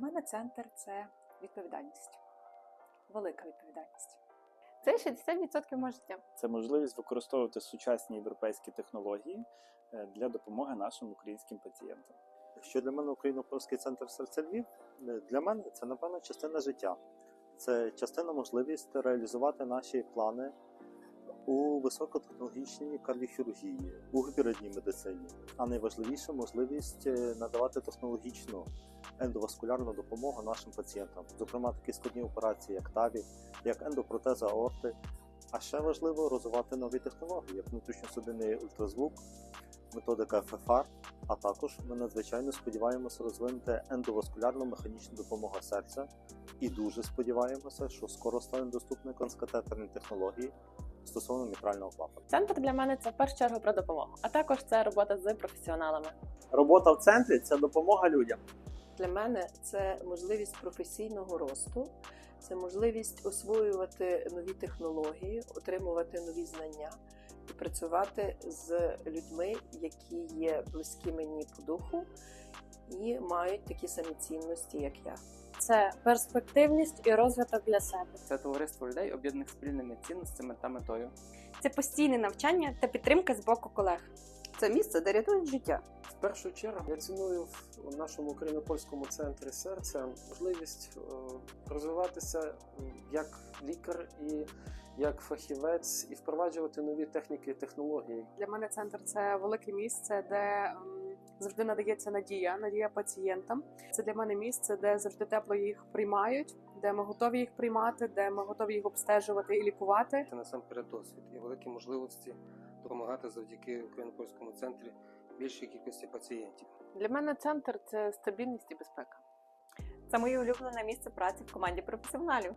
мене центр це відповідальність, велика відповідальність. Це 60% мого життя. Це можливість використовувати сучасні європейські технології е, для допомоги нашим українським пацієнтам. Що для мене Україно-Польський центр серця Львів? Е, Для мене це напевно частина життя. Це частина можливість реалізувати наші плани у високотехнологічній кардіохірургії, у гібридній медицині, а найважливіше можливість е, надавати технологічну ендоваскулярну допомогу нашим пацієнтам, зокрема такі складні операції, як ТАВІ, як ендопротеза аорти. А ще важливо розвивати нові технології, як внутрішньосудинний ультразвук, методика ФФАР, а також ми надзвичайно сподіваємося розвинути ендоваскулярну механічну допомогу серця і дуже сподіваємося, що скоро стане доступні конскатетерні технології стосовно мітрального клапану. Центр для мене це в першу чергу про допомогу, а також це робота з професіоналами. Робота в центрі це допомога людям. Для мене це можливість професійного росту, це можливість освоювати нові технології, отримувати нові знання і працювати з людьми, які є близькі мені по духу і мають такі самі цінності, як я. Це перспективність і розвиток для себе. Це товариство людей, об'єднаних спільними цінностями та метою. Це постійне навчання та підтримка з боку колег. Це місце, де рятують життя. В першу чергу я ціную в нашому україно-польському центрі серця можливість е, розвиватися е, як лікар і як фахівець, і впроваджувати нові техніки і технології. Для мене центр це велике місце, де ем, завжди надається надія, надія пацієнтам. Це для мене місце, де завжди тепло їх приймають, де ми готові їх приймати, де ми готові їх обстежувати і лікувати. Це насамперед досвід і великі можливості допомагати завдяки україно-польському центрі більшій кількості пацієнтів. Для мене центр це стабільність і безпека. Це моє улюблене місце праці в команді професіоналів.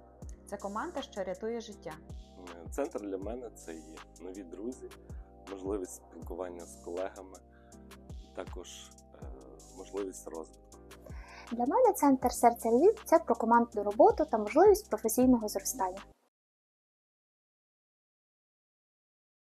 Це команда, що рятує життя. Центр для мене це є нові друзі, можливість спілкування з колегами, також е, можливість розвитку. Для мене центр серця Львів це про командну роботу та можливість професійного зростання.